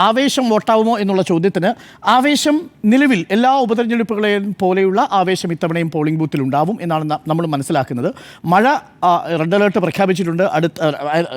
ആവേശം വോട്ടാവുമോ എന്നുള്ള ചോദ്യത്തിന് ആവേശം നിലവിൽ എല്ലാ ഉപതെരഞ്ഞെടുപ്പുകളെയും പോലെയുള്ള ആവേശം ഇത്തവണയും പോളിംഗ് ബൂത്തിൽ ഉണ്ടാവും എന്നാണ് നമ്മൾ മനസ്സിലാക്കുന്നത്. മഴ റെഡ് അലേർട്ട് പ്രഖ്യാപിച്ചിട്ടുണ്ട്. അടുത്ത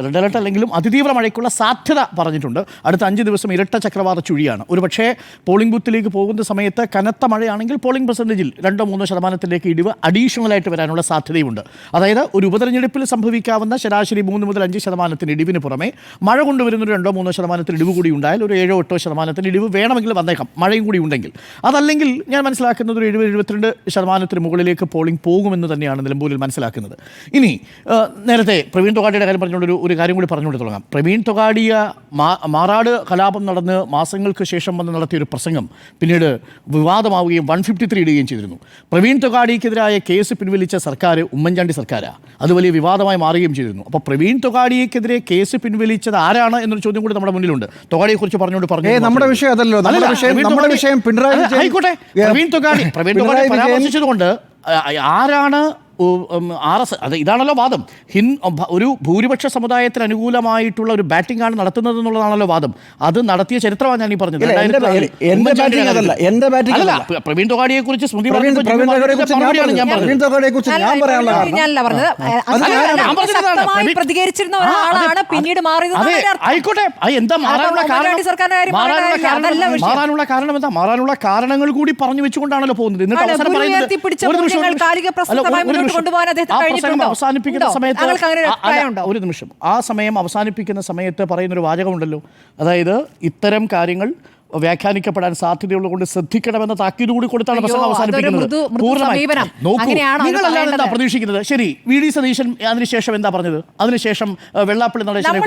റെഡ് അലേർട്ട് അല്ലെങ്കിലും അതിതീവ്ര മഴയ്ക്കുള്ള സാധ്യത പറഞ്ഞിട്ടുണ്ട്. അടുത്ത അഞ്ച് ദിവസം ഇരട്ട ചക്രവാത ചുഴിയാണ്. ഒരു പക്ഷേ പോളിംഗ് ബൂത്തിലേക്ക് പോകുന്ന സമയത്ത് കനത്ത മഴയാണെങ്കിൽ പോളിംഗ് പെർസെന്റേജിൽ രണ്ടോ മൂന്നോ ശതമാനത്തിലേക്ക് ഇടിവ് അഡീഷണലായിട്ട് വരാനുള്ള സാധ്യതയുണ്ട്. അതായത് ഒരു ഉപതെരഞ്ഞെടുപ്പിൽ സംഭവിക്കാവുന്ന ശരാശരി മൂന്ന് മുതൽ അഞ്ച് ശതമാനത്തിന് ഇടിവിന് പുറമെ മഴ കൊണ്ടുവരുന്ന രണ്ടോ മൂന്നോ ശതമാനത്തിന് ഇടിവ് കൂടി ഉണ്ടായാൽ ഒരു ഏഴോ എട്ടോ ശതമാനത്തിന് ഇടിവ് വേണമെങ്കിൽ വന്നേക്കാം. മഴയും കൂടി ഉണ്ടെങ്കിൽ. അതല്ലെങ്കിൽ ഞാൻ മനസ്സിലാക്കുന്നത് ഒരു എഴുപത് എഴുപത്തിരണ്ട് ശതമാനത്തിന് മുകളിലേക്ക് പോളിംഗ് പോകുമെന്ന് തന്നെയാണ് നിലമ്പൂരിൽ മനസ്സിലാക്കുന്നത്. ഇനി നേരത്തെ പ്രവീൺ തൊഗാടിയുടെ കാര്യം പറഞ്ഞുകൊണ്ട് ഒരു ഒരു കാര്യം കൂടി പറഞ്ഞുകൊണ്ട് തുടങ്ങാം. പ്രവീൺ തൊഗാടിയ മാറാട് കലാപം നടന്ന് മാസങ്ങൾക്ക് ശേഷം വന്ന് നടത്തിയ ഒരു പ്രസംഗം പിന്നീട് വിവാദമാവുകയും വൺ ഫിഫ്റ്റി ത്രീ ഇടുകയും ചെയ്തിരുന്നു. പ്രവീൺ തൊഗാഡിക്കെതിരായ കേസ് പിൻവലിച്ച സർക്കാർ ഉമ്മൻചാണ്ടി സർക്കാരാണ് അത് വലിയ വിവാദമായി മാറുകയും ചെയ്തിരുന്നു. അപ്പോൾ പ്രവീൺ തൊഗാഡിയെക്കെതിരെ കേസ് പിൻവലിച്ചത് ആരാണ് എന്നൊരു ചോദ്യം കൂടി നമ്മുടെ മുന്നിലുണ്ട്. തൊഗാഡിയെ കുറിച്ച് പറഞ്ഞുകൊണ്ട് പറഞ്ഞു നമ്മുടെ വിഷയം അതല്ലോ. നമ്മുടെ വിഷയം- നമ്മുടെ വിഷയം പിണറായി ആയിക്കോട്ടെ. പ്രവീൺ തൊഗാഡി പ്രവീൺ തൊഗാഡി പരാമർശിച്ചതുകൊണ്ട് ആരാണ് ആർ എസ് അത് ഇതാണല്ലോ വാദം. ഹിൻ ഒരു ഭൂരിപക്ഷ സമുദായത്തിന് അനുകൂലമായിട്ടുള്ള ഒരു ബാറ്റിംഗ് ആണ് നടത്തുന്നത് എന്നുള്ളതാണല്ലോ വാദം. അത് നടത്തിയ ചരിത്രമാണ് ഞാൻ ഈ പറഞ്ഞത്. ഇല്ല, എന്റെ- 2004 എന്റെ ഉമ്മൻചാണ്ടിയുടെ batting അതല്ല, കാലത്ത്. എന്റെ batting അല്ലല്ല, പ്രവീൺ തൊഗാഡിയെ കുറിച്ച് സ്മൃതി പ്രതികരിച്ചിരുന്ന ഒരാളാണ് പിന്നീട്. ആയിക്കോട്ടെ എന്താ മാറാനുള്ള കാരണം? മാറാനുള്ള കാരണം അതല്ല മാറാനുള്ള കാരണം എന്താ? മാറാനുള്ള കാരണങ്ങൾ കൂടി പറഞ്ഞു വെച്ചുകൊണ്ടാണല്ലോ പോകുന്നത്. എന്നിട്ട് അവസരം പറയുന്നത് പ്രസംഗം അവസാനിപ്പിക്കുന്ന സമയത്ത് ഒരു നിമിഷം. ആ സമയം അവസാനിപ്പിക്കുന്ന സമയത്ത് പറയുന്നൊരു വാചകമുണ്ടല്ലോ. അതായത് ഇത്തരം കാര്യങ്ങൾ വ്യാഖ്യാനിക്കപ്പെടാൻ സാധ്യതയുള്ളതുകൊണ്ട് ശ്രദ്ധിക്കണമെന്ന താക്കീതുകൂടി കൊടുത്താണ് പ്രസംഗം അവസാനിപ്പിക്കുന്നത് പൂർണമായി. എന്താ പ്രതീക്ഷിക്കുന്നത് ശരി വി ഡി സതീശൻ അതിനുശേഷം എന്താ പറഞ്ഞത് അതിനുശേഷം വെള്ളാപ്പള്ളി നടേശനെ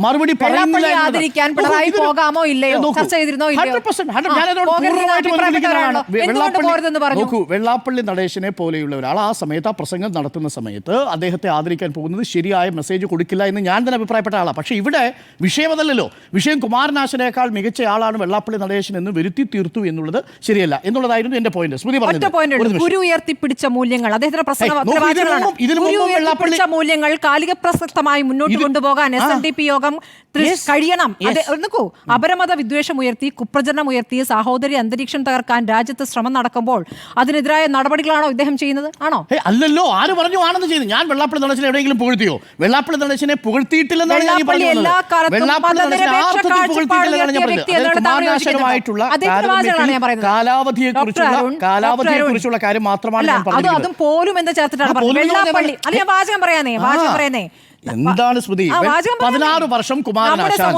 മറുപടി വെള്ളാപ്പള്ളി എന്നുള്ളത്. നോക്കൂ, പിണറായി ഇതൊരു- പോകാമോ ഇല്ലയോ? ചർച്ച ചെയ്തിരുന്നോ ഇല്ലയോ? 100%, 100%, ആ, ഞാനതിനോട് പോകരുതെന്ന് പൂർണമായിട്ടും അഭിപ്രായപ്പെട്ടവരാണോ? അനുകൂലിക്കുന്നതാണ്. വെ- എന്തുകൊണ്ട് വെള്ളാപ്പള്ളി- പറഞ്ഞു? വെള്ളാപ്പള്ളി നടേശനെ പോലെയുള്ള ഒരാൾ ആ സമയത്ത് ആ പ്രസംഗം നടത്തുന്ന സമയത്ത് അദ്ദേഹത്തെ ആദരിക്കാൻ പോകുന്നത് ശരിയായ മെസ്സേജ് കൊടുക്കില്ല എന്ന് ഞാൻ തന്നെ അഭിപ്രായപ്പെട്ട ആളാണ് പക്ഷേ ഇവിടെ വിഷയമതല്ലോ വിഷയം കുമാരനാശനേക്കാൾ മികച്ച ആളാണ് വെള്ളാപ്പള്ളി നടേശൻ എന്ന് വരുത്തി തീർത്തു എന്നുള്ളത് ശരിയല്ല. എന്നുള്ളതായിരുന്നു എന്റെ പോയിന്റ് സ്മൃതി നിമിഷം. ഗുരു ഉയർത്തിപ്പിടിച്ച മൂല്യങ്ങൾ അദ്ദേഹത്തിന്റെ പ്രസംഗ മൂല്യങ്ങൾ കാലിക പ്രസക്തമായി മുന്നോട്ട് കൊണ്ടുപോകാൻ എസ് എൻ ഡി പി യോഗം കഴിയണം. നോക്കൂ അപരമത വിദ്വേഷം ഉയർത്തി കുപ്രചരണം ഉയർത്തി സഹോദരി അന്തരീക്ഷം തകർക്കാൻ രാജ്യത്ത് ശ്രമം നടക്കുമ്പോൾ അതിനെതിരായ നടപടികളാണോ ഇദ്ദേഹം ചെയ്യുന്നത്? ആണോ? അല്ലല്ലോ. ആര് പറഞ്ഞു ആണെന്ന് ചെയ്തു ഞാൻ വെള്ളാപ്പള്ളി നടേശനെ എവിടെയെങ്കിലും പുകഴ്ത്തിയോ? വെള്ളാപ്പള്ളി നടേശനെ പുകഴ്ത്തിയിട്ടില്ലെന്നാണ് ഞാൻ പറഞ്ഞത് എല്ലാ കാലത്തും വെള്ളാപ്പള്ളി നടേശനെ പുകഴ്ത്തിയിട്ടില്ലെന്നാണ് ഞാൻ പറഞ്ഞത് കാലാവധിയെ കുറിച്ചുള്ള കാലാവധിയെ കുറിച്ചുള്ള കാര്യം മാത്രമാണ് അത് പോലും എന്ന് ചേർത്തിട്ടാണ് വാചകം പറയാനേ വാചകം പറയാനേ എന്താണ് സ്മൃതി? പതിനാറ് വർഷം കുമാരനാശാൻ.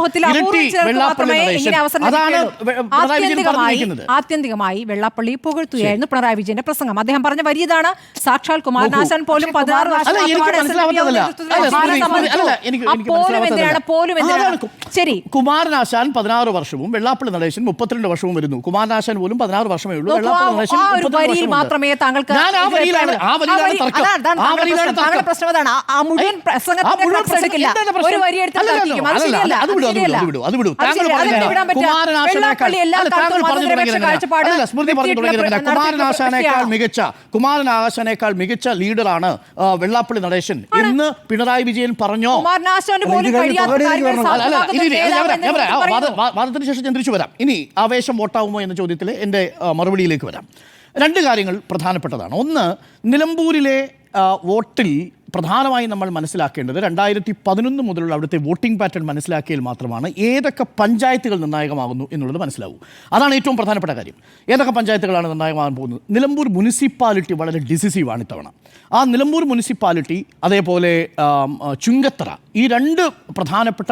ആത്യന്തികമായി വെള്ളാപ്പള്ളി പുകഴ്ത്തുകയായിരുന്നു പിണറായി വിജയന്റെ പ്രസംഗം. അദ്ദേഹം പറഞ്ഞ വരി ഇതാണ് സാക്ഷാൽ കുമാരനാശാൻ പോലും പതിനാറ് വർഷം ശരി. കുമാരനാശാൻ പതിനാറ് വർഷവും വെള്ളാപ്പള്ളി നടേശൻ മുപ്പത്തിരണ്ട് വർഷവും വരുന്നു. കുമാരനാശാൻ പോലും പതിനാറ് വർഷമേ ഉള്ളൂ. വെള്ളാപ്പള്ളി നടേശൻ. മാത്രമേ താങ്കൾക്ക് ആ വരിയിലാണ് പ്രശ്നം. അതാണ്. ആ- മുഴുവൻ ആ ഒരു വരി എടുത്ത് അല്ലല്ലോ, തർക്കിക്കും. അത് ശരിയല്ല അത് ശരിയല്ല. അതെങ്ങനെ വിടാൻ പറ്റുക? വെള്ളാപ്പള്ളി എല്ലാ കാലത്തും മതനിരപേക്ഷ കാഴ്ചപ്പാട് കുമാരനാശാനേക്കാൾ. മികച്ച കുമാരനാശാനേക്കാൾ മികച്ച ലീഡറാണ് ആ, വെള്ളാപ്പള്ളി നടേശൻ. എന്ന് പിണറായി വിജയൻ പറഞ്ഞോ? കുമാരനാശാന് അല്ല, പോലും ഇത് കഴിഞ്ഞ് കഴിയാത്ത കാര്യങ്ങൾ വരണം. അല്ല, അല്ല, ഇനി ഇനി, ഞാൻ വരാം, ഞാൻ വരാം. ആ, വാദ- സാധ്യമാകുമെന്ന് വാ- വാദത്തിന് ശേഷം ഞാൻ തിരിച്ചു വരാം. ഇനി ആവേശം വോട്ടാവുമോ എന്ന ചോദ്യത്തിൽ എന്റെ ആ, മറുപടിയിലേക്ക് വരാം. രണ്ട് കാര്യങ്ങൾ പ്രധാനപ്പെട്ടതാണ്. ഒന്ന് നിലമ്പൂരിലെ ആ, വോട്ടിൽ പ്രധാനമായും നമ്മൾ മനസ്സിലാക്കേണ്ടത് രണ്ടായിരത്തി പതിനൊന്ന് മുതലുള്ള അവിടുത്തെ വോട്ടിംഗ് പാറ്റേൺ മനസ്സിലാക്കിയാൽ മാത്രമാണ് ഏതൊക്കെ പഞ്ചായത്തുകൾ നിർണായകമാകുന്നു എന്നുള്ളത് മനസ്സിലാവൂ. അതാണ് ഏറ്റവും പ്രധാനപ്പെട്ട കാര്യം. ഏതൊക്കെ പഞ്ചായത്തുകളാണ് നിർണായകമാകാൻ പോകുന്നത്? നിലമ്പൂർ മുനിസിപ്പാലിറ്റി വളരെ ഡിസിസീവാണ് ഇത്തവണ. ആ നിലമ്പൂർ മുനിസിപ്പാലിറ്റി അതേപോലെ ചുങ്കത്തറ ഈ രണ്ട് പ്രധാനപ്പെട്ട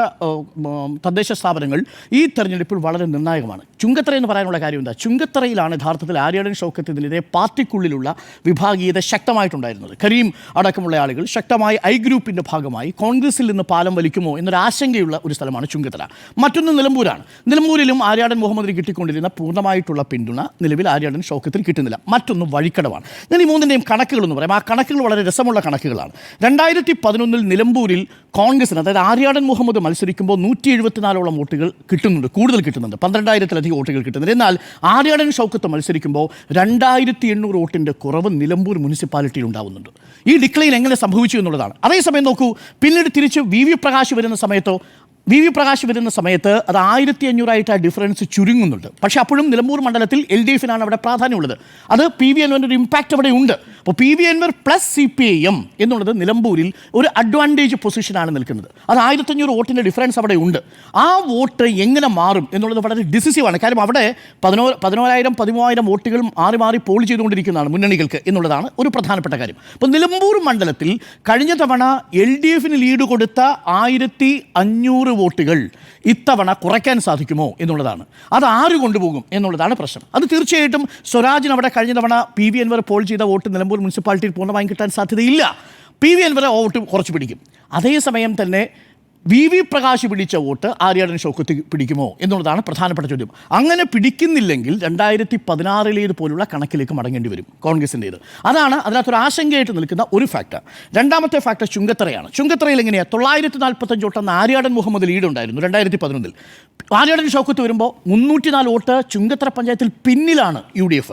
തദ്ദേശ സ്ഥാപനങ്ങൾ ഈ തെരഞ്ഞെടുപ്പിൽ വളരെ നിർണായകമാണ്. ചുങ്കത്തറ എന്ന് പറയാനുള്ള കാര്യം എന്താ? ചുങ്കത്തറയിലാണ് യഥാർത്ഥത്തിൽ ആര്യാടൻ ഷൗക്കത്തിനെതിരെ പാർട്ടിക്കുള്ളിലുള്ള വിഭാഗീയത ശക്തമായിട്ടുണ്ടായിരുന്നത്. കരീം അടക്കമുള്ള ആളുകൾ ശക്തമായി ഐ ഗ്രൂപ്പിന്റെ ഭാഗമായി കോൺഗ്രസിൽ നിന്ന് പാലം വലിക്കുമോ എന്നൊരു ആശങ്കയുള്ള ഒരു സ്ഥലമാണ് ചുങ്കത്തറ. മറ്റൊന്ന് നിലമ്പൂരാണ്. നിലമ്പൂരിലും ആര്യാടൻ മുഹമ്മദിന് കിട്ടിക്കൊണ്ടിരുന്ന പൂർണമായിട്ടുള്ള പിന്തുണ നിലവിൽ ആര്യാടൻ ഷൗക്കത്തിൽ കിട്ടുന്നില്ല. മറ്റൊന്ന് വഴിക്കടവാണ്. ഞാൻ ഈ മൂന്നിന്റെയും കണക്കുകളെന്ന് പറയാം. ആ കണക്കുകൾ വളരെ രസമുള്ള കണക്കുകളാണ്. രണ്ടായിരത്തി പതിനൊന്നിൽ നിലമ്പൂരിൽ കോൺഗ്രസിന് അതായത് ആര്യാടൻ മുഹമ്മദ് മത്സരിക്കുമ്പോൾ നൂറ്റി എഴുപത്തിനാലോളം വോട്ടുകൾ കിട്ടുന്നുണ്ട് കൂടുതൽ കിട്ടുന്നുണ്ട് പന്ത്രണ്ടായിരത്തിലധികം വോട്ടുകൾ കിട്ടുന്നുണ്ട്. എന്നാൽ ആര്യാടൻ ഷൗക്കത്ത് മത്സരിക്കുമ്പോൾ രണ്ടായിരത്തി എണ്ണൂറ് വോട്ടിന്റെ കുറവ് നിലമ്പൂർ മുനിസിപ്പാലിറ്റിയിൽ ഉണ്ടാവുന്നുണ്ട്. ഈ ഡിക്ലൈൻ എങ്ങനെ സംഭവിച്ചു എന്നുള്ളതാണ്. അതേസമയം നോക്കൂ പിന്നീട് തിരിച്ച് വി വി പ്രകാശ് വരുന്ന സമയത്തോ വി വി പ്രകാശ് വരുന്ന സമയത്ത് അത് ആയിരത്തി അഞ്ഞൂറായിട്ട് ആ ഡിഫറൻസ് ചുരുങ്ങുന്നുണ്ട്. പക്ഷേ അപ്പോഴും നിലമ്പൂർ മണ്ഡലത്തിൽ എൽ ഡി എഫിനാണ് അവിടെ പ്രാധാന്യമുള്ളത്. അത് പി വി അൻവറിന്റെ ഒരു ഇമ്പാക്റ്റ് അവിടെ ഉണ്ട്. അപ്പോൾ P V Anvar plus C P I M എന്നുള്ളത് നിലമ്പൂരിൽ ഒരു അഡ്വാന്റേജ് പൊസിഷനാണ് നിൽക്കുന്നത്. അത് ആയിരത്തഞ്ഞൂറ് വോട്ടിന്റെ ഡിഫറൻസ് അവിടെ ഉണ്ട്. ആ വോട്ട് എങ്ങനെ മാറും എന്നുള്ളത് വളരെ ഡിസിസീവാണ് കാരണം അവിടെ പതിനോ പതിനോരായിരം പതിമൂവായിരം വോട്ടുകൾ മാറി മാറി പോൾ ചെയ്തുകൊണ്ടിരിക്കുന്നതാണ് മുന്നണികൾക്ക് എന്നുള്ളതാണ് ഒരു പ്രധാനപ്പെട്ട കാര്യം. അപ്പോൾ നിലമ്പൂർ മണ്ഡലത്തിൽ കഴിഞ്ഞ തവണ എൽ ഡി എഫിന് ലീഡ് കൊടുത്ത ആയിരത്തി അഞ്ഞൂറ് വോട്ടുകൾ ഇത്തവണ കുറയ്ക്കാൻ സാധിക്കുമോ എന്നുള്ളതാണ്. അത് ആര് കൊണ്ടുപോകും എന്നുള്ളതാണ് പ്രശ്നം. അത് തീർച്ചയായിട്ടും സ്വരാജിന് അവിടെ കഴിഞ്ഞ തവണ പി വി അൻവർ പോൾ ചെയ്ത വോട്ട് നിലമ്പൂർ മുനിസിപ്പാലിറ്റിയിൽ പൂർണമായും കിട്ടാൻ സാധ്യതയില്ല. പി വി അൻവർ വോട്ട് കുറച്ച് പിടിക്കും. അതേസമയം തന്നെ വി വി പ്രകാശ് പിടിച്ച വോട്ട് ആര്യാടൻ ഷൗക്കത്ത് പിടിക്കുമോ എന്നുള്ളതാണ് പ്രധാനപ്പെട്ട ചോദ്യം. അങ്ങനെ പിടിക്കുന്നില്ലെങ്കിൽ രണ്ടായിരത്തി പതിനാറിലേത് പോലുള്ള കണക്കിലേക്ക് മടങ്ങേണ്ടി വരും കോൺഗ്രസിന്റേത് അതാണ് അതിനകത്തൊരു ആശങ്കയായിട്ട് നിൽക്കുന്ന ഒരു ഫാക്ടർ രണ്ടാമത്തെ ഫാക്ടർ ചുങ്കത്തറയാണ് ചുങ്കത്തറയിൽ എങ്ങനെയാണ് തൊള്ളായിരത്തി നാൽപ്പത്തഞ്ച് വോട്ടെന്ന് ആര്യാടൻ മുഹമ്മദ് ലീഡ് ഉണ്ടായിരുന്നു രണ്ടായിരത്തി പതിനൊന്നിൽ ആര്യാടൻ ഷൗക്കത്ത് വരുമ്പോൾ മുന്നൂറ്റി നാല് വോട്ട് ചുങ്കത്തറ പഞ്ചായത്തിൽ പിന്നിലാണ് യു ഡി എഫ്.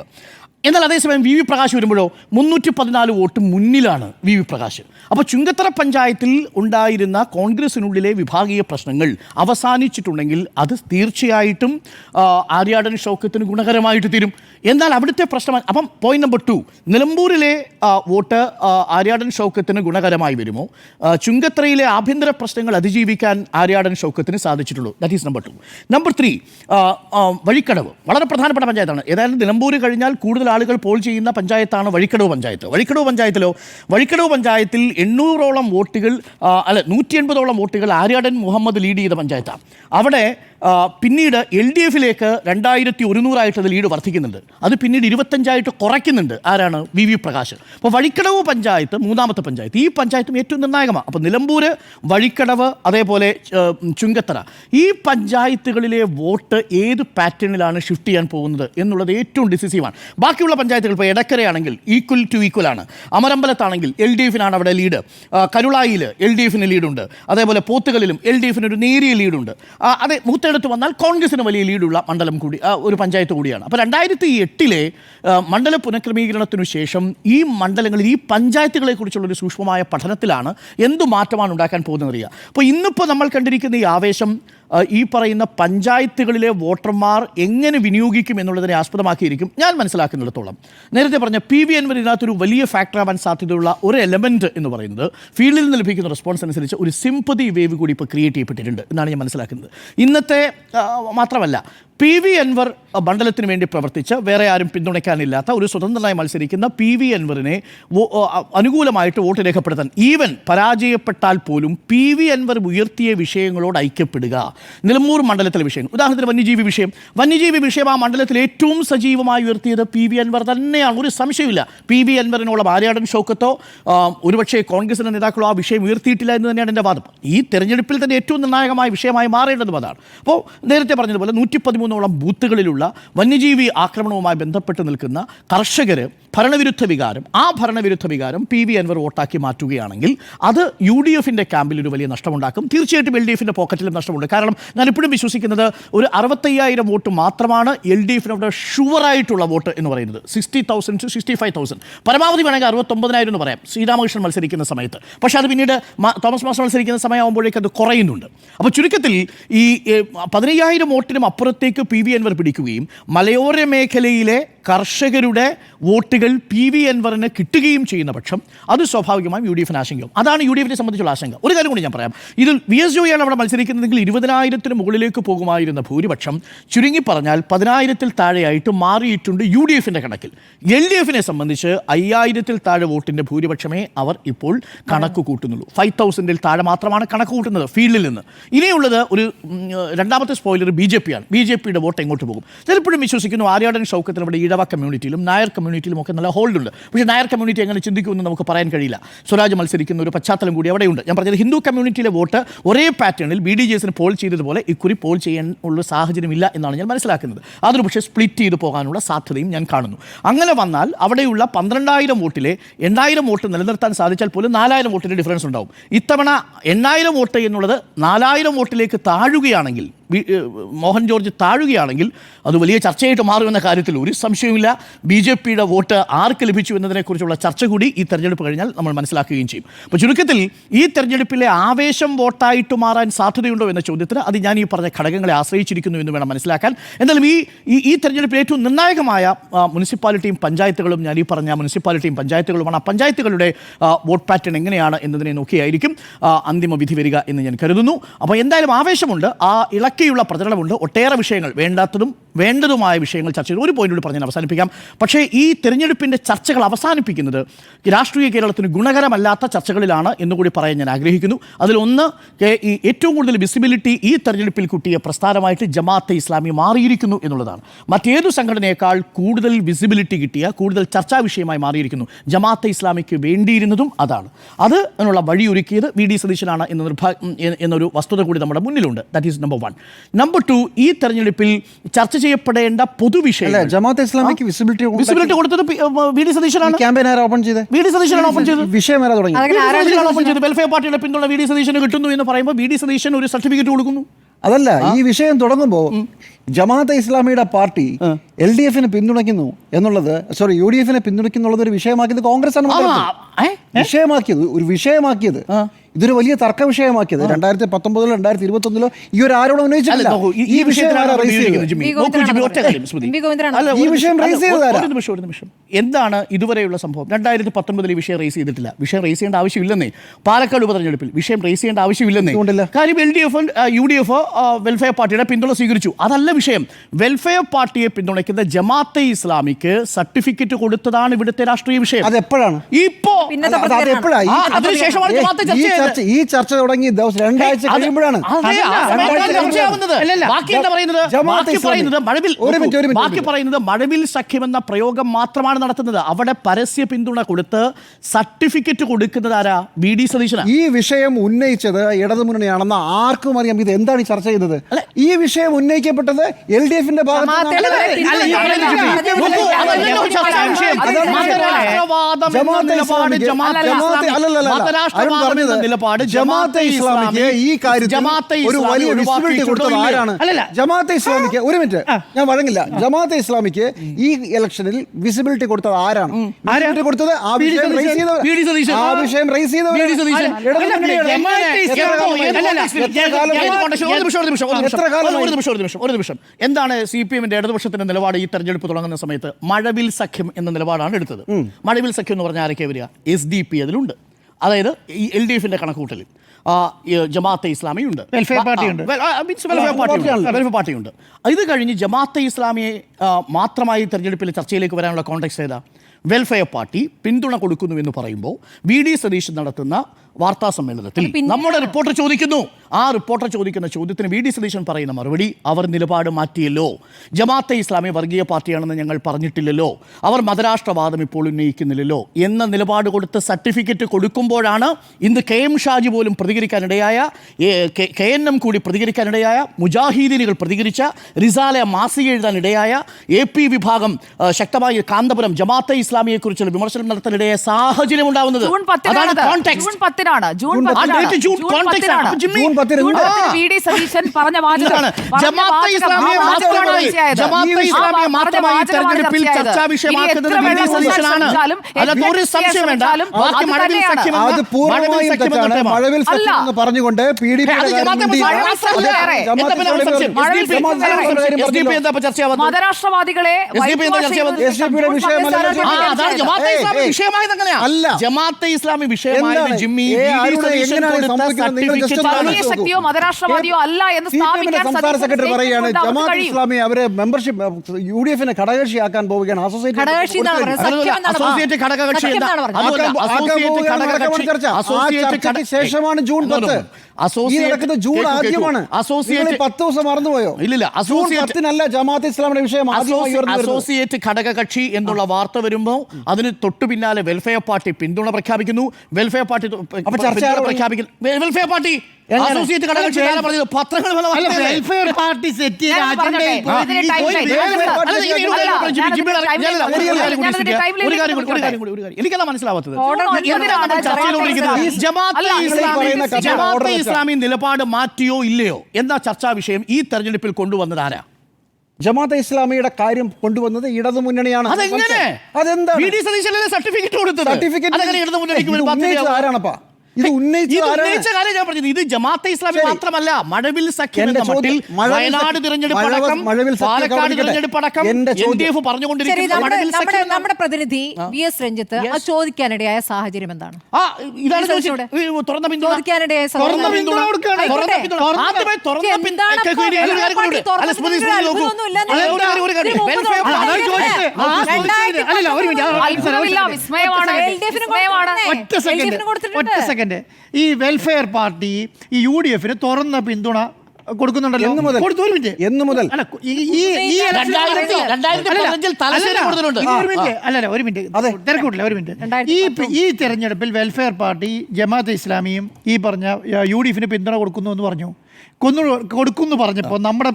എന്നാൽ അതേസമയം വി വി പ്രകാശ് വരുമ്പോഴോ മുന്നൂറ്റി പതിനാല് വോട്ട് മുന്നിലാണ് വി വി പ്രകാശ്. അപ്പോൾ ചുങ്കത്തറ പഞ്ചായത്തിൽ ഉണ്ടായിരുന്ന കോൺഗ്രസിനുള്ളിലെ വിഭാഗീയ പ്രശ്നങ്ങൾ അവസാനിച്ചിട്ടുണ്ടെങ്കിൽ അത് തീർച്ചയായിട്ടും ആര്യാടൻ ഷൗക്കത്തിന് ഗുണകരമായിട്ട് തീരും. എന്നാൽ അവിടുത്തെ പ്രശ്നം അപ്പം പോയിന്റ് നമ്പർ ടു നിലമ്പൂരിലെ വോട്ട് ആര്യാടൻ ഷൗക്കത്തിന് ഗുണകരമായി വരുമോ? ചുങ്കത്തറയിലെ ആഭ്യന്തര പ്രശ്നങ്ങൾ അതിജീവിക്കാൻ ആര്യാടൻ ഷൗക്കത്തിന് സാധിച്ചിട്ടുള്ളൂ. That is number two number three Vazhikkadavu. വളരെ പ്രധാനപ്പെട്ട പഞ്ചായത്താണ്. ഏതായാലും നിലമ്പൂർ കഴിഞ്ഞാൽ കൂടുതൽ ആളുകൾ പോൾ ചെയ്യുന്ന പഞ്ചായത്താണ് വഴിക്കടവ് പഞ്ചായത്ത്. വഴിക്കടവ് പഞ്ചായത്തിലോ വഴിക്കടവ് പഞ്ചായത്തിൽ എണ്ണൂറോളം വോട്ടുകൾ അല്ല നൂറ്റി എൺപതോളം വോട്ടുകൾ ആര്യാടൻ മുഹമ്മദ് ലീഡ് ചെയ്ത പഞ്ചായത്താണ്. അവിടെ പിന്നീട് എൽ ഡി എഫിലേക്ക് രണ്ടായിരത്തി ഒരുന്നൂറായിട്ട് ലീഡ് വർദ്ധിക്കുന്നുണ്ട്. അത് പിന്നീട് ഇരുപത്തഞ്ചായിട്ട് കുറയ്ക്കുന്നുണ്ട്. ആരാണ്? V V Prakash. അപ്പോൾ വഴിക്കടവ് പഞ്ചായത്ത് മൂന്നാമത്തെ പഞ്ചായത്ത്. ഈ പഞ്ചായത്തും ഏറ്റവും നിർണായകമാണ്. അപ്പോൾ നിലമ്പൂർ വഴിക്കടവ് അതേപോലെ ചുങ്കത്തറ. ഈ പഞ്ചായത്തുകളിലെ വോട്ട് ഏത് പാറ്റേണിലാണ് ഷിഫ്റ്റ് ചെയ്യാൻ പോകുന്നത് എന്നുള്ളത് ഏറ്റവും ഡിസിസീവാണ്. ബാക്കിയുള്ള പഞ്ചായത്തുകൾ ഇപ്പോൾ എടക്കരയാണെങ്കിൽ ഈക്വൽ ടു ഈക്വൽ ആണ്. അമരമ്പലത്താണെങ്കിൽ എൽ ഡി എഫിനാണ് അവിടെ ലീഡ്. കരുളായിൽ എൽ ഡി എഫിന് ലീഡുണ്ട്. അതേപോലെ പോത്തുകളിലും എൽ ഡി എഫിന് ഒരു നേരിയ ലീഡുണ്ട്. അതെ അതെ മൂത്തെടുത്ത് വന്നാൽ കോൺഗ്രസിന് വലിയ ലീഡുള്ള മണ്ഡലം കൂടി ഒരു പഞ്ചായത്ത് കൂടിയാണ്. അപ്പോൾ രണ്ടായിരത്തി എട്ടിലെ മണ്ഡല പുനഃക്രമീകരണത്തിനു ശേഷം ഈ മണ്ഡലങ്ങളിൽ ഈ പഞ്ചായത്തുകളെ കുറിച്ചുള്ള ഒരു സൂക്ഷ്മമായ പഠനത്തിലാണ് എന്തു മാറ്റമാണ് ഉണ്ടാക്കാൻ പോകുന്നതെന്നറിയുക. അപ്പോൾ ഇന്നിപ്പോൾ നമ്മൾ കണ്ടിരിക്കുന്ന ഈ ആവേശം ഈ പറയുന്ന പഞ്ചായത്തുകളിലെ വോട്ടർമാർ എങ്ങനെ വിനിയോഗിക്കും എന്നുള്ളതിനെ ആസ്പദമാക്കിയിരിക്കും ഞാൻ മനസ്സിലാക്കുന്നിടത്തോളം. നേരത്തെ പറഞ്ഞ പി വി എൻവർ ഇതിനകത്തൊരു വലിയ ഫാക്ടറാവാൻ സാധ്യതയുള്ള ഒരു എലമെന്റ് എന്ന് പറയുന്നത് ഫീൽഡിൽ നിന്ന് ലഭിക്കുന്ന റെസ്പോൺസ് അനുസരിച്ച് ഒരു സിംപതി വേവ് കൂടി ഇപ്പോൾ ക്രിയേറ്റ് ചെയ്യപ്പെട്ടിട്ടുണ്ട് എന്നാണ് ഞാൻ മനസ്സിലാക്കുന്നത്. ഇന്നത്തെ മാത്രമല്ല പി വി അൻവർ മണ്ഡലത്തിന് വേണ്ടി പ്രവർത്തിച്ച വേറെ ആരും പിന്തുണയ്ക്കാനില്ലാത്ത ഒരു സ്വതന്ത്രനായി മത്സരിക്കുന്ന പി വി അൻവറിനെ അനുകൂലമായിട്ട് വോട്ട് രേഖപ്പെടുത്താൻ ഈവൻ പരാജയപ്പെട്ടാൽ പോലും പി വി അൻവർ ഉയർത്തിയ വിഷയങ്ങളോട് ഐക്യപ്പെടുക. നിലമ്പൂർ മണ്ഡലത്തിലെ വിഷയം ഉദാഹരണത്തിന് വന്യജീവി വിഷയം. വന്യജീവി വിഷയം ആ മണ്ഡലത്തിൽ ഏറ്റവും സജീവമായി ഉയർത്തിയത് പി വി അൻവർ തന്നെയാണ്. ഒരു സംശയമില്ല പി വി അൻവറിനോളം ഭാര്യാടൻ ഷോക്കത്തോ ഒരുപക്ഷേ കോൺഗ്രസിന്റെ നേതാക്കളോ ആ വിഷയം ഉയർത്തിയിട്ടില്ല എന്ന് തന്നെയാണ് എന്റെ വാദം. ഈ തെരഞ്ഞെടുപ്പിൽ തന്നെ ഏറ്റവും നിർണായകമായ വിഷയമായി മാറേണ്ടതും അതാണ്. അപ്പോൾ നേരത്തെ പറഞ്ഞതുപോലെ നൂറ്റി പതിമൂന്നോളം ബൂത്തുകളിലുള്ള വന്യജീവി ആക്രമണവുമായി ബന്ധപ്പെട്ട് നിൽക്കുന്ന കർഷകർ ഭരണവിരുദ്ധ വികാരം ആ ഭരണവിരുദ്ധ വികാരം പി വി അൻവർ വോട്ടാക്കി മാറ്റുകയാണെങ്കിൽ അത് യു ഡി എഫിന്റെ ക്യാമ്പിൽ ഒരു വലിയ നഷ്ടമുണ്ടാക്കും. തീർച്ചയായിട്ടും എൽ ഡി എഫിന്റെ പോക്കറ്റിലും നഷ്ടമുണ്ട്. കാരണം ഞാൻ ഇപ്പോഴും വിശ്വസിക്കുന്നത് ഒരു അറുപത്തയ്യായിരം വോട്ട് മാത്രമാണ് എൽ ഡി എഫിനവിടെ ഷുവറായിട്ടുള്ള വോട്ട് എന്ന് പറയുന്നത്. Sixty thousand to sixty five thousand പരമാവധി വേണമെങ്കിൽ അറുപത്തൊമ്പതിനായിരം എന്ന് പറയാം. ശ്രീരാമകൃഷ്ണൻ മത്സരിക്കുന്ന സമയത്ത്. പക്ഷേ അത് പിന്നീട് തോമസ് മാസം മത്സരിക്കുന്ന സമയമാകുമ്പോഴേക്കും അത് കുറയുന്നുണ്ട്. അപ്പോൾ ചുരുക്കത്തിൽ ഈ പതിനയ്യായിരം വോട്ടിനും അപ്പുറത്തേക്ക് പി വി അൻവർ പിടിക്കുകയും മലയോര മേഖലയിലെ കർഷകരുടെ വോട്ടുകൾ പി വി അൻവറിന് കിട്ടുകയും ചെയ്യുന്ന പക്ഷം അത് സ്വാഭാവികമായും യു ഡി എഫിന് ആശങ്കയും അതാണ് യു ഡി എഫിനെ സംബന്ധിച്ചുള്ള ആശങ്ക. ഒരു കാര്യം കൂടി ഞാൻ പറയാം. ഇതിൽ വി എസ് ജോയാണ് അവിടെ മത്സരിക്കുന്നതെങ്കിൽ ഇരുപതിനായിരത്തിന് മുകളിലേക്ക് പോകുമായിരുന്ന ഭൂരിപക്ഷം ചുരുങ്ങി പറഞ്ഞാൽ പതിനായിരത്തിൽ താഴെയായിട്ട് മാറിയിട്ടുണ്ട് യു ഡി എഫിന്റെ കണക്കിൽ. എൽ ഡി എഫിനെ സംബന്ധിച്ച് അയ്യായിരത്തിൽ താഴെ വോട്ടിന്റെ ഭൂരിപക്ഷമേ അവർ ഇപ്പോൾ കണക്ക് കൂട്ടുന്നുള്ളൂ. ഫൈവ് തൗസൻഡിൽ താഴെ മാത്രമാണ് കണക്ക് കൂട്ടുന്നത് ഫീൽഡിൽ നിന്ന്. ഇനിയുള്ളത് ഒരു രണ്ടാമത്തെ സ്പോയിലർ ബി ജെ പി ആണ്. ബി ജെ പിയുടെ വോട്ട് എങ്ങോട്ട് പോകും? ചിലപ്പോഴും വിശ്വസിക്കുന്നു ആര്യാടൻ ഷൗക്കത്തിന് ഇവിടെ ഇടവ കമ്മ്യൂണിറ്റിയിലും നായർ കമ്മ്യൂണിറ്റിയിലും ഒക്കെ നല്ല ഹോൾഡ് ഉണ്ട് പക്ഷേ നായർ കമ്മ്യൂണിറ്റി എങ്ങനെ ചിന്തിക്കുമെന്ന് നമുക്ക് പറയാൻ കഴിയില്ല. സ്വരാജ് മത്സരിക്കുന്ന ഒരു പശ്ചാത്തലം കൂടി അവിടെയുണ്ട്. ഞാൻ പറഞ്ഞത് ഹിന്ദു കമ്മ്യൂണിറ്റിയിലെ വോട്ട് ഒരേ പാറ്റേണിൽ ബി ഡി ജെ എസിന് പോൾ ചെയ്തതുപോലെ ഇക്കുറി പോൾ ചെയ്യാൻ ഉള്ള സാഹചര്യമില്ല എന്നാണ് ഞാൻ മനസ്സിലാക്കുന്നത്. അതൊരു പക്ഷേ സ്പ്ലിറ്റ് ചെയ്ത് പോകാനുള്ള സാധ്യതയും ഞാൻ കാണുന്നു. അങ്ങനെ വന്നാൽ അവിടെയുള്ള പന്ത്രണ്ടായിരം വോട്ടിലെ എണ്ണായിരം വോട്ട് നിലനിർത്താൻ സാധിച്ചാൽ പോലും നാലായിരം വോട്ടിന്റെ ഡിഫറൻസ് ഉണ്ടാവും. ഇത്തവണ എണ്ണായിരം വോട്ട് എന്നുള്ളത് നാലായിരം വോട്ടിലേക്ക് താഴുകയാണെങ്കിൽ മോഹൻ ജോർജ് താഴുകയാണെങ്കിൽ അത് വലിയ ചർച്ചയായിട്ട് മാറുമെന്ന കാര്യത്തിൽ ഒരു സംശയവുമില്ല. ബി ജെ പിയുടെ വോട്ട് ആർക്ക് ലഭിച്ചു എന്നതിനെക്കുറിച്ചുള്ള ചർച്ച കൂടി ഈ തെരഞ്ഞെടുപ്പ് കഴിഞ്ഞാൽ നമ്മൾ മനസ്സിലാക്കുകയും ചെയ്യും. അപ്പോൾ ചുരുക്കത്തിൽ ഈ തെരഞ്ഞെടുപ്പിലെ ആവേശം വോട്ടായിട്ട് മാറാൻ സാധ്യതയുണ്ടോ എന്ന ചോദ്യത്തിന് അത് ഞാൻ ഈ പറഞ്ഞ ഘടകങ്ങളെ ആശ്രയിച്ചിരിക്കുന്നു എന്ന് വേണം മനസ്സിലാക്കാൻ. എന്തായാലും ഈ ഈ തെരഞ്ഞെടുപ്പിൽ ഏറ്റവും നിർണായകമായ മുനിസിപ്പാലിറ്റിയും പഞ്ചായത്തുകളും ഞാൻ ഈ പറഞ്ഞ മുനിസിപ്പാലിറ്റിയും പഞ്ചായത്തുകളുമാണ്. ആ പഞ്ചായത്തുകളുടെ വോട്ട് പാറ്റേൺ എങ്ങനെയാണ് എന്നതിനെ നോക്കിയായിരിക്കും അന്തിമ വിധി വരിക എന്ന് ഞാൻ കരുതുന്നു. അപ്പോൾ എന്തായാലും ആവേശമുണ്ട്. ആ ഇളക്കിയുള്ള പ്രചരണമുണ്ട്. ഒട്ടേറെ വിഷയങ്ങൾ വേണ്ടാത്തതും വേണ്ടതുമായ വിഷയങ്ങൾ ചർച്ച ചെയ്തു. ഒരു പോയിന്റ് കൂടി പറഞ്ഞ് അവസാനിപ്പിക്കാം. പക്ഷേ ഈ തെരഞ്ഞെടുപ്പിന്റെ ചർച്ചകൾ അവസാനിപ്പിക്കുന്നത് രാഷ്ട്രീയ കേരളത്തിന് ഗുണകരമല്ലാത്ത ചർച്ചകളിലാണ് എന്നുകൂടി പറയാൻ ഞാൻ ആഗ്രഹിക്കുന്നു. അതിലൊന്ന് ഈ ഏറ്റവും കൂടുതൽ വിസിബിലിറ്റി ഈ തെരഞ്ഞെടുപ്പിൽ കുട്ടിയ പ്രസ്ഥാനമായിട്ട് ജമാഅത്തെ ഇസ്ലാമി മാറിയിരിക്കുന്നു എന്നുള്ളതാണ്. മറ്റേതു സംഘടനയേക്കാൾ കൂടുതൽ വിസിബിലിറ്റി കിട്ടിയ കൂടുതൽ ചർച്ചാ വിഷയമായി മാറിയിരിക്കുന്നു ജമാഅത്തെ ഇസ്ലാമിക്ക് വേണ്ടിയിരുന്നതും അതാണ്. അത് അതിനുള്ള വഴിയൊരുക്കിയത് വി ഡി സതീശനാണ് എന്ന നിർഭാ എന്നൊരു വസ്തുത കൂടി നമ്മുടെ മുന്നിലുണ്ട്. That is number one number two ഈ തെരഞ്ഞെടുപ്പിൽ ചർച്ച ചെയ്യപ്പെടേണ്ട പൊതുവിഷയം ജമാഅത്ത് ഇസ്ലാമിക്ക് വിസിബിലിറ്റി വിസിബിലിറ്റി കൊടുത്തത് വി ഡി സതീശനാണ്. ക്യാമ്പയിൻ ആരാ ഓപ്പൺ ചെയ്തത് വി ഡി സതീശനാണ് ഓപ്പൺ ചെയ്തത്. വിഷയം ആരാ തുടങ്ങി ഓപ്പൺ ചെയ്തത്? വെൽഫെയർ പാർട്ടിയുടെ പിന്തുണ വി ഡി സതീശന് കിട്ടുന്നു എന്ന് പറയുമ്പോൾ വി ഡി സതീശൻ ഒരു സർട്ടിഫിക്കറ്റ് കൊടുക്കുന്നു. അതല്ല ഈ വിഷയം തുടങ്ങുമ്പോൾ ജമാഅത്തെ ഇസ്ലാമിയുടെ പാർട്ടി എൽ ഡി എഫിനെ പിന്തുണയ്ക്കുന്നു എന്നുള്ളത് സോറി യു ഡി എഫിനെ പിന്തുണയ്ക്കുന്നുള്ളത് ഒരു വിഷയമാക്കിയത് കോൺഗ്രസ് ആണ് വിഷയമാക്കിയത് ഒരു വിഷയമാക്കിയത് ഇതൊരു വലിയ തർക്ക വിഷയമാക്കിയത് രണ്ടായിരത്തി പത്തൊമ്പതിലോ രണ്ടായിരത്തി ഇരുപത്തി ഒന്നിലോ ഈ ഒരു ആരോടും ഈ- ഈ വിഷയം ആരാ ചെയ്തത്? ഈ ചെയ്തതാരാ ഒരു നിമിഷം ഒരു നിമിഷം. എന്താണ് ഇതുവരെയുള്ള സംഭവം? രണ്ടായിരത്തി പത്തൊമ്പതിൽ ഈ വിഷയം റേസ് ചെയ്തിട്ടില്ല. വിഷയം റേസ് ചെയ്യേണ്ട ആവശ്യമില്ലെന്നേ. പാലക്കാട് ഉപതെരഞ്ഞെടുപ്പിൽ വിഷയം റേസ് ചെയ്യേണ്ട ആവശ്യമില്ലെന്നേ? കാര്യം L D F U D F welfare പാർട്ടിയുടെ പിന്തുണ സ്വീകരിച്ചു. അതല്ല വിഷയം. വെൽഫെയർ പാർട്ടിയെ പിന്തുണയ്ക്കുന്ന ജമാഅത്തെ ഇസ്ലാമിക്ക് സർട്ടിഫിക്കറ്റ് കൊടുത്തതാണ് ഇവിടുത്തെ രാഷ്ട്രീയ വിഷയം. അതെപ്പോഴാണ്? ഇപ്പോ അതിനുശേഷമാണ് ജമാഅത്തെ ചർച്ച. ചർച്ച ഈ ചർച്ച തുടങ്ങി ദിവസം രണ്ടാഴ്ച അത് കഴിയുമ്പോഴാണ്. ബാക്കി എന്താ പറയുന്നത് ബാക്കി. പറയുന്നത് മഴവിൽ ബാക്കി പറയുന്നത് മഴവിൽ സഖ്യം എന്ന പ്രയോഗം മാത്രമാണ് നടത്തുന്നത് അവിടെ പരസ്യ പിന്തുണ കൊടുത്ത് സർട്ടിഫിക്കറ്റ് കൊടുക്കുന്നത് ആരാ ബി ഡി സതീശൻ ഈ വിഷയം ഉന്നയിച്ചത് ഇടതുമുന്നണിയാണെന്ന് ആർക്കും അറിയാം ഇത് എന്താണ് ഈ ചർച്ച ചെയ്തത് ഈ വിഷയം ഉന്നയിക്കപ്പെട്ടത് എൽ ഡി എഫിന്റെ ഭാഗത്ത് നിലപാട് ഇസ്ലാമിക്ക് ജമാഅത്തെ ഇസ്ലാമിക്ക് ഈ കാര്യത്തിൽ ഒരു വലിയ വിസിബിലിറ്റി കൊടുത്ത കൊടുത്തത്? ആരാണ്? അല്ലല്ല. ജമാഅത്തെ ഇസ്ലാമിക്ക് ഒരു മിനിറ്റ് ഞാൻ വഴങ്ങില്ല. ജമാഅത്തെ ഇസ്ലാമിക്ക് ഈ ഇലക്ഷനിൽ വിസിബിലിറ്റി കൊടുത്തത് ആരാണ്? വിസിബിലിറ്റി കൊടുത്തത് ആ വിഷയം റൈസ് ചെയ്ത. ആ വിഷയം റൈസ് ചെയ്ത. എന്താണ് സി പി എമ്മിന്റെ ഇടതുപക്ഷത്തിന്റെ നിലപാട് ഈ തെരഞ്ഞെടുപ്പ് തുടങ്ങുന്ന സമയത്ത്? മഴവിൽ സഖ്യം എന്ന നിലപാടാണ് എടുത്തത്. മഴവിൽ സഖ്യം എന്ന് പറഞ്ഞാൽ ആരൊക്കെ വരിക? എസ് ഡി പി അതിലുണ്ട്. അതായത് ഈ എൽ ഡി എഫിന്റെ കണക്കൂട്ടലിൽ ആ, ജമാഅത്തെ ഇസ്ലാമിയുണ്ട്. വെൽഫെയർ പാർട്ടിയുണ്ട്. വെൽഫെയർ പാർട്ടിയുണ്ട്. ഇത് കഴിഞ്ഞ് ജമാഅത്തെ ഇസ്ലാമിയെ മാത്രമായി തെരഞ്ഞെടുപ്പിലെ ചർച്ചയിലേക്ക് വരാനുള്ള കോൺടാക്ട് ഏതാ? വെൽഫെയർ പാർട്ടി പിന്തുണ കൊടുക്കുന്നു എന്ന് പറയുമ്പോൾ വി ഡി സതീശൻ നടത്തുന്ന വാർത്താ സമ്മേളനത്തിൽ നമ്മുടെ റിപ്പോർട്ടർ ചോദിക്കുന്നു. ആ റിപ്പോർട്ടർ ചോദിക്കുന്ന ചോദ്യത്തിന് വി ഡി സതീശൻ പറയുന്ന മറുപടി അവർ നിലപാട് മാറ്റിയല്ലോ. ജമാഅത്തെ ഇസ്ലാമി വർഗീയ പാർട്ടിയാണെന്ന് ഞങ്ങൾ പറഞ്ഞിട്ടില്ലല്ലോ. അവർ മതരാഷ്ട്രവാദം ഇപ്പോൾ ഉന്നയിക്കുന്നില്ലല്ലോ. എന്ന നിലപാട് കൊടുത്ത് സർട്ടിഫിക്കറ്റ് കൊടുക്കുമ്പോഴാണ് ഇന്ന് കെ എം ഷാജി പോലും പ്രതികരിക്കാനിടയായ കെ- എൻ എം കൂടി പ്രതികരിക്കാനിടയായ മുജാഹിദീനുകൾ പ്രതികരിച്ച റിസാലെ മാസിക എഴുതാനിടയായ എ പി വിഭാഗം ശക്തമായി കാന്തപുരം ജമാഅത്തെ ഇസ്ലാമിയെക്കുറിച്ചുള്ള വിമർശനം നടത്താനിടയായ സാഹചര്യം ഉണ്ടാവുന്നത് അതാണ് ജൂൺ പത്തിനാണ്. ജൂൺ വി ഡി സതീശൻ പറഞ്ഞ വാചകം. പറഞ്ഞുകൊണ്ട് പി ഡി പി? മതരാഷ്ട്രവാദികളെ. അല്ല. ജമാഅത്തെ ഇസ്ലാമി വിഷയമായ ജിമ്മി ശക്തിയോ മതരാഷ്ട്രവാദിയോ അല്ല എന്ന് സ്ഥാപിക്കാൻ സംസ്ഥാന സെക്രട്ടറി അവർക്ക് ജമാഅത്ത്. ഇസ്ലാമി അവരെ മെമ്പർഷിപ്പ് യു ഡി എഫിനെ ഘടകകക്ഷിയാക്കാൻ പോവുകയാണ് അസോസിയേറ്റ് ഘടകകക്ഷി ആക്കാൻ- അസോസിയേറ്റ് പോവുകയാണ് ഘടകകക്ഷി അസോസിയേറ്റ് ശേഷമാണ് ജൂൺ പത്ത്. ജൂൺ. ആദ്യമാണ് അസോസിയേറ്റ് പത്ത് ദിവസം മറന്നുപോയോ ഇല്ലില്ല, ജൂൺ അസോസിയേറ്റ് ജമാഅത്ത് വിഷയം വരുന്നത്. ഘടകകക്ഷി എന്നുള്ള വാർത്ത വരുമ്പോൾ അതിന് തൊട്ടു പിന്നാലെ വെൽഫെയർ പാർട്ടി പിന്തുണ പ്രഖ്യാപിക്കുന്നു വെൽഫെയർ പാർട്ടി പ്രഖ്യാപിക്കുന്നു വെൽഫെയർ പാർട്ടി? അസോസിയേറ്റ് പറഞ്ഞത് പത്രങ്ങൾ വെൽഫെയർ പാർട്ടി സെറ്റ് ചെയ്ത എനിക്കതാ മനസ്സിലാവാത്തത്. ജമാഅത്തെ ഇസ്ലാമി ജമാഅത്തെ ഇസ്ലാമി നിലപാട് മാറ്റിയോ ഇല്ലയോ എന്ന ചർച്ചാ വിഷയം? ഈ തെരഞ്ഞെടുപ്പിൽ കൊണ്ടുവന്നത് ആരാ? ജമാഅത്തെ ഇസ്ലാമിയുടെ കാര്യം കൊണ്ടുവന്നത് ഇടതു മുന്നണിയാണ് അതെന്താ സർട്ടിഫിക്കറ്റ് കൊടുത്തത്? സർട്ടിഫിക്കറ്റ്? ആരാണപ്പാ? ഇത് ഉന്നയിച്ച കാര്യം ഞാൻ പറഞ്ഞത് ഇത് ജമാഅത്തെ ഇസ്ലാമി മാത്രമല്ല മഴവിൽ സഖ്യം എന്ന മട്ടിൽ വയനാട് തിരഞ്ഞെടുപ്പ് അടക്കം പാലക്കാട് തിരഞ്ഞെടുപ്പ് അടക്കം എൽ ചോദ്യം- ഡി എഫ് ശരി പറഞ്ഞുകൊണ്ടിരിക്കുന്ന നമ്മുടെ പ്രതിനിധി വി എസ് രഞ്ജിത്ത് ആ ചോദിക്കാനിടയായ സാഹചര്യം എന്താണ്? ആ ഇതാണ് തുറന്ന പിന്തുണ. ചോദിക്കാനിടയായ തുറന്ന. പിന്തുണ തുറന്ന ആയിക്കോട്ടെ. പിന്തുണ. ആദ്യമായി തുറന്ന പിന്തുണ. ഒറ്റ സെക്കൻഡ്. ഒറ്റ സെക്കൻഡ്. ഈ വെൽഫെയർ പാർട്ടി ഈ യു ഡി എഫിന് തുറന്ന പിന്തുണ കൊടുക്കുന്നുണ്ടല്ലോ എന്ന് മുതൽ? കൊടുത്തു ഒരു മിനിറ്റ് എന്ന് മുതൽ? അല്ല ഈ ഈ ഈ രണ്ടായിരത്തി- രണ്ടായിരത്തി പതിനഞ്ചിൽ തലശ്ശേരി കൊടുത്തിട്ടുണ്ട്. ഒരു മിനിറ്റ് അല്ലല്ല ഒരു മിനിറ്റ്. തിരക്കൂട്ടില്ല ഒരു മിനിറ്റ് ഈ ഈ തെരഞ്ഞെടുപ്പിൽ വെൽഫെയർ പാർട്ടി ജമാഅത്ത് ഇസ്ലാമിയും ഈ പറഞ്ഞ യു ഡി എഫിന് പിന്തുണ കൊടുക്കുന്നു എന്ന് പറഞ്ഞു കൊന്നു കൊടുക്കുന്നു പറഞ്ഞപ്പോൾ നമ്മുടെ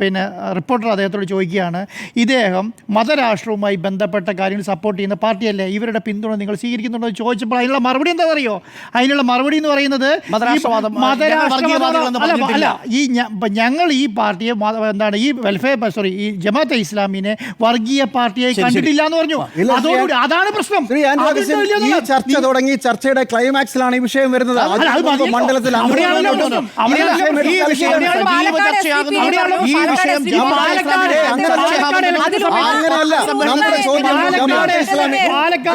പിന്നെ റിപ്പോർട്ടർ അദ്ദേഹത്തോട് ചോദിക്കുകയാണ് ഇദ്ദേഹം മതരാഷ്ട്രവുമായി ബന്ധപ്പെട്ട കാര്യങ്ങൾ സപ്പോർട്ട് ചെയ്യുന്ന പാർട്ടിയല്ലേ? ഇവരുടെ പിന്തുണ നിങ്ങൾ സ്വീകരിക്കുന്നുണ്ടോ? എന്ന് ചോദിച്ചപ്പോൾ അതിനുള്ള മറുപടി എന്താ അറിയോ? അതിനുള്ള മറുപടി എന്ന് പറയുന്നത് അല്ല, ഈ ഞങ്ങൾ ഈ പാർട്ടിയെ എന്താണ് ഈ വെൽഫെയർ സോറി ഈ ജമാഅത്തെ ഇസ്ലാമിനെ വർഗീയ പാർട്ടിയായി. കണ്ടിട്ടില്ല എന്ന് പറഞ്ഞു. അതോടുകൂടി അതാണ് പ്രശ്നം. ഈ ചർച്ച തുടങ്ങി ചർച്ചയുടെ ക്ലൈമാക്സിലാണ് ഈ വിഷയം വരുന്നത്. മണ്ഡലത്തിൽ ഈ വിഷയം ചർച്ചയാകുന്ന ഈ അങ്ങനെയല്ല നമ്മുടെ ചോദ്യം ജമാഅത്തെ ഇസ്ലാമി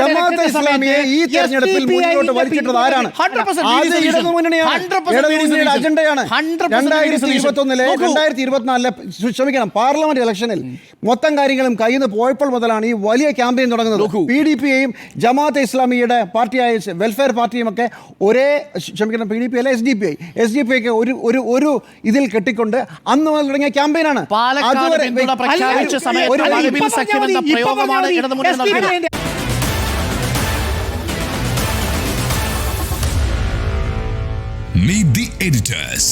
ജമാഅത്തെ ഇസ്ലാമിയെ ഈ തെരഞ്ഞെടുപ്പിൽ മുന്നോട്ട് വലിച്ചിട്ടത് ആരാണ്? 100% ആദ്യം ഇടതു മുന്നണിയാണ്. 100% ഇടതു മുന്നണിയുടെ അജണ്ടയാണ്. 100% രണ്ടായിരത്തി സതീശൻ. ഇരുപത്തൊന്നിലെ രണ്ടായിരത്തി ഇരുപത്തിനാലിലെ ക്ഷമിക്കണം പാർലമെന്റ് ഇലക്ഷനിൽ മൊത്തം കാര്യങ്ങളും കയ്യിൽ നിന്ന് പോയപ്പോൾ മുതലാണ് ഈ വലിയ ക്യാമ്പയിൻ തുടങ്ങുന്നത്. പി ഡി പിയെയും ജമാഅത്തെ ഇസ്ലാമിയുടെ പാർട്ടിയായ വെൽഫെയർ പാർട്ടിയും ഒക്കെ ഒരേ ക്ഷമിക്കണം പി ഡി പി അല്ല S D P I. S D P ഒക്കെ ഒരു ഒരു ഒരു ഇതിൽ കെട്ടിക്കൊണ്ട് അന്ന് മുതൽ തുടങ്ങിയ ക്യാമ്പയിനാണ് പാലക്കാട് Meet the editors.